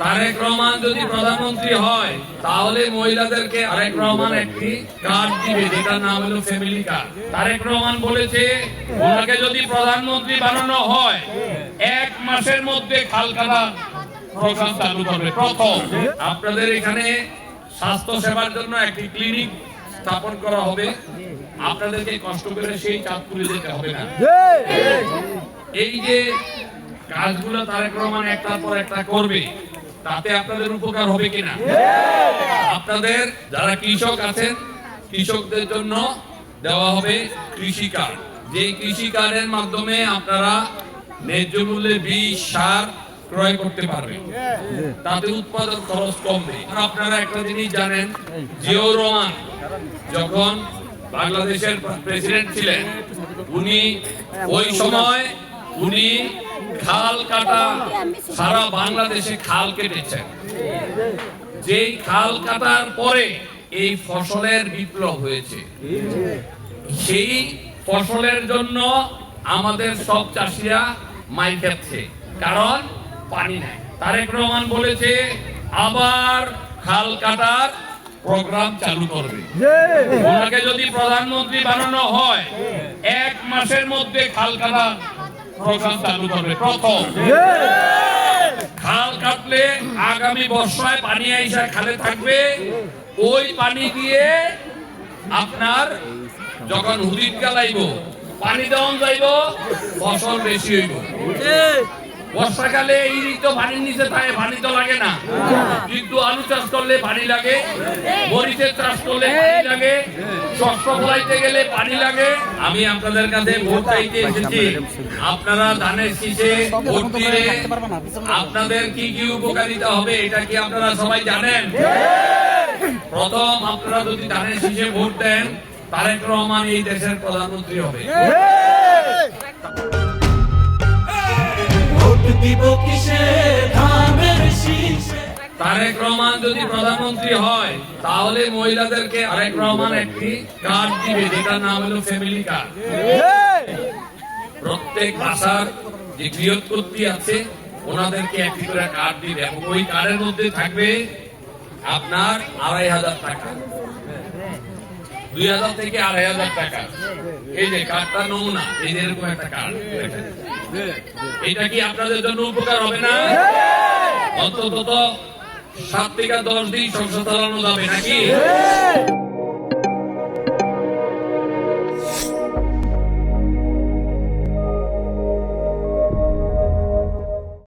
তারেক রহমান যদি প্রধানমন্ত্রী হয় তাহলে মহিলাদেরকে আরেক রহমান একটি কার্ড দিবে যেটার নাম হলো ফ্যামিলি কার্ড তারেক রহমান বলেছে ওনাকে যদি প্রধানমন্ত্রী বানানো হয় এক মাসের মধ্যে খালকাটা প্রোগ্রাম চালু করবে। প্রথম আপনাদের এখানে স্বাস্থ্য সেবার জন্য একটি ক্লিনিক স্থাপন করা হবে। আপনাদেরকে কষ্ট করে সেই চাঁদপুরে যেতে হবে না। এই যে কাজগুলো তারেক রহমান একটার পর একটা করবে তাতে আপনাদের উপকার হবে কিনা? আপনাদের যারা কৃষক আছেন, কৃষকদের জন্য দেওয়া হবে কৃষি কার্ড। যে কৃষি কার্ডের মাধ্যমে আপনারা ন্যায্য মূল্যে বীজ, সার ক্রয় করতে পারবেন। তাতে উৎপাদন খরচ কমবে। আপনারা একটা জিনিস জানেন, জিও রহমান যখন বাংলাদেশের প্রেসিডেন্ট ছিলেন, উনি ওই সময় উনি খাল কাটা সারা বাংলাদেশে খাল কেটেছেন যেই খাল কাটার পরে এই ফসলের বিপ্লব হয়েছে। সেই ফসলের জন্য আমাদের সব চাষিরা মাই খাচ্ছে কারণ পানি নাই। তারেক রহমান বলেছে আবার খাল কাটার প্রোগ্রাম চালু করবে। ওনাকে যদি প্রধানমন্ত্রী বানানো হয় এক মাসের মধ্যে খাল কাটা প্রোগ্রাম চালু করবে। প্রথম। খাল কাটলে আগামী বর্ষায় পানি আইসা খালে থাকবে। ওই পানি দিয়ে আপনার যখন হুদিক গালাইব পানি দেওয়ান যাইব ফসল বেশি হইব। বর্ষাকালে এই তো পানির নিচে থাকে পানি তো লাগে না। আলু চাষ করলে পানি লাগে, মরিচের চাষ করলে পানি লাগে, শস্য ফলাইতে গেলে পানি লাগে। আমি আপনাদের কাছে ভোট চাইতে এসেছি। আপনারা ধানের শীষে ভোট দিলে আপনাদের কি কি উপকারিতা হবে, এটা কি আপনারা সবাই জানেন? প্রথম, আপনারা যদি ধানের শীষে ভোট দেন, তারেক রহমান এই দেশের প্রধানমন্ত্রী হবে। ভোট দিব কিসে ধানের শীষে তারেক রহমান যদি প্রধানমন্ত্রী হয়, তাহলে মহিলাদেরকে আরেক রহমান একটি কার্ড দিবে, যেটার নাম হলো ফ্যামিলি কার্ড প্রত্যেক বাসার যে গৃহকর্তী আছে, ওনাদেরকে একটি করে কার্ড দিবে এবং ওই কার্ডের মধ্যে থাকবে আপনার আড়াই হাজার টাকা। দুই হাজার থেকে আড়াই হাজার টাকা। এই যে কার্ডটা নমুনা, এই যে এরকম একটা কার্ড এটা কি আপনাদের জন্য উপকার হবে না? অন্তত সাত থেকে দশ দিন সংসার চালানো যাবে নাকি?